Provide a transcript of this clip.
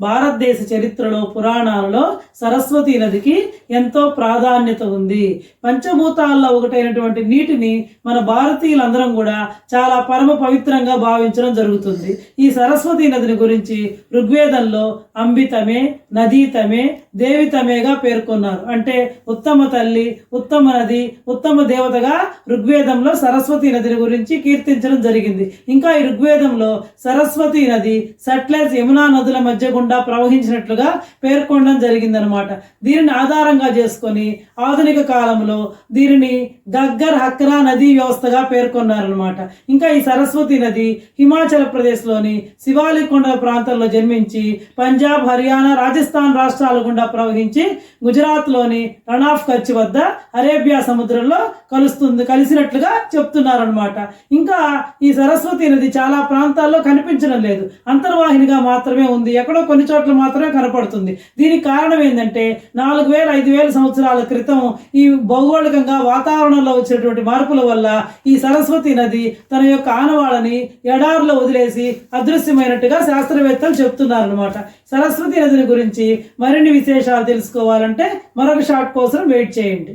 భారతదేశ చరిత్రలో పురాణాలలో సరస్వతి నదికి ఎంతో ప్రాధాన్యత ఉంది. పంచభూతాల్లో ఒకటైనటువంటి నీటిని మన భారతీయులందరం కూడా చాలా పరమ పవిత్రంగా భావించడం జరుగుతుంది. ఈ సరస్వతి నదిని గురించి ఋగ్వేదంలో అంబితమే నదీతమే దేవితమేగా పేర్కొన్నారు. అంటే ఉత్తమ తల్లి ఉత్తమ నది ఉత్తమ దేవతగా ఋగ్వేదంలో సరస్వతి నదిని గురించి కీర్తించడం జరిగింది. ఇంకా ఈ ఋగ్వేదంలో సరస్వతి నది సట్లెజ్ యమునా నదుల మధ్య గుండా ప్రవహించినట్లుగా పేర్కొనడం జరిగిందనమాట దీనిని ఆధారంగా చేసుకొని ఆధునిక కాలంలో దీనిని గగ్గర్ హక్రా నదీ వ్యవస్థగా పేర్కొన్నారనమాట ఇంకా ఈ సరస్వతి నది హిమాచల్ ప్రదేశ్లోని శివాలి కొండల ప్రాంతంలో జన్మించి పంజాబ్ హర్యానా రాజస్థాన్ రాష్ట్రాల గుండా ప్రవహించి గుజరాత్లోని రన్ ఆఫ్ కచ్ వద్ద అరేబియా సముద్రంలో కలుస్తుంది కలిసినట్లుగా చెప్తున్నారనమాట ఇంకా ఈ సరస్వతి నది చాలా ప్రాంతాల్లో కనిపించడం లేదు. అంతర్వాహినిగా మాత్రమే ఉంది. ఎక్కడో కొన్ని చోట్ల మాత్రమే కనపడుతుంది. దీనికి కారణం ఏంటంటే నాలుగు వేల ఐదు వేల సంవత్సరాల క్రితం ఈ భౌగోళికంగా వాతావరణంలో వచ్చినటువంటి మార్పుల వల్ల ఈ సరస్వతి నది తన యొక్క ఆనవాళ్ళని ఎడారులో వదిలేసి అదృశ్యమైనట్టుగా శాస్త్రవేత్తలు చెప్తున్నారనమాట సరస్వతి నదిని గురించి మరిన్ని విశేషాలు తెలుసుకోవాలంటే మరొక షాట్ కోసం వెయిట్ చేయండి.